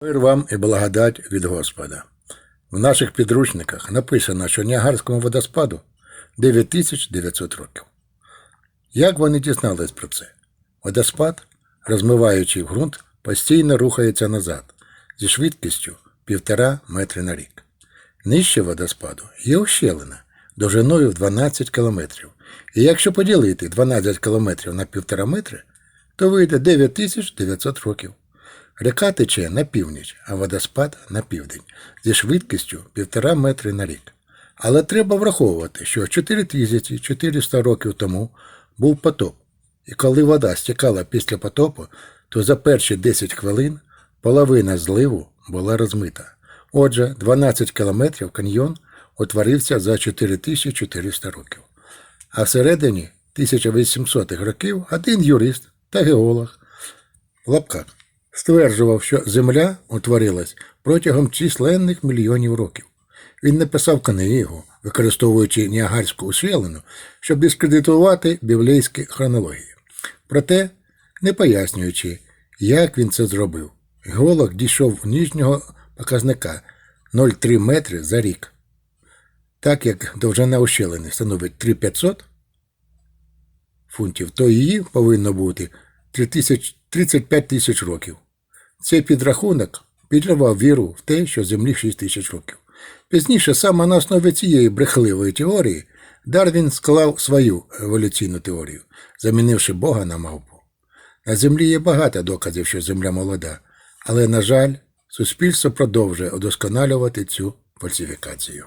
Мир вам і благодать від Господа. В наших підручниках написано, що Ніагарському водоспаду 9900 років. Як вони дізнались про це? Водоспад, розмиваючи ґрунт, постійно рухається назад зі швидкістю 1,5 метри на рік. Нижче водоспаду є ущелина довжиною в 12 кілометрів. І якщо поділити 12 кілометрів на 1,5 метри, то вийде 9900 років. Река тече на північ, а водоспад на південь зі швидкістю 1,5 метри на рік. Але треба враховувати, що 4400 років тому був потоп, і коли вода стікала після потопу, то за перші 10 хвилин половина зливу була розмита. Отже, 12 кілометрів каньйон утворився за 4400 років. А всередині 1800-х років один юрист та геолог в лапках стверджував, що Земля утворилась протягом численних мільйонів років. Він написав книгу, використовуючи Ніагарську ущелину, щоб дискредитувати біблійські хронології. Проте, не пояснюючи, як він це зробив, геолог дійшов нижнього показника 0,3 метри за рік. Так як довжина ущелини становить 3500 фунтів, то її повинно бути 35 тисяч років. Цей підрахунок підривав віру в те, що Землі 6 тисяч років. Пізніше, саме на основі цієї брехливої теорії, Дарвін склав свою еволюційну теорію, замінивши Бога на мавпу. На Землі є багато доказів, що Земля молода, але, на жаль, суспільство продовжує удосконалювати цю фальсифікацію.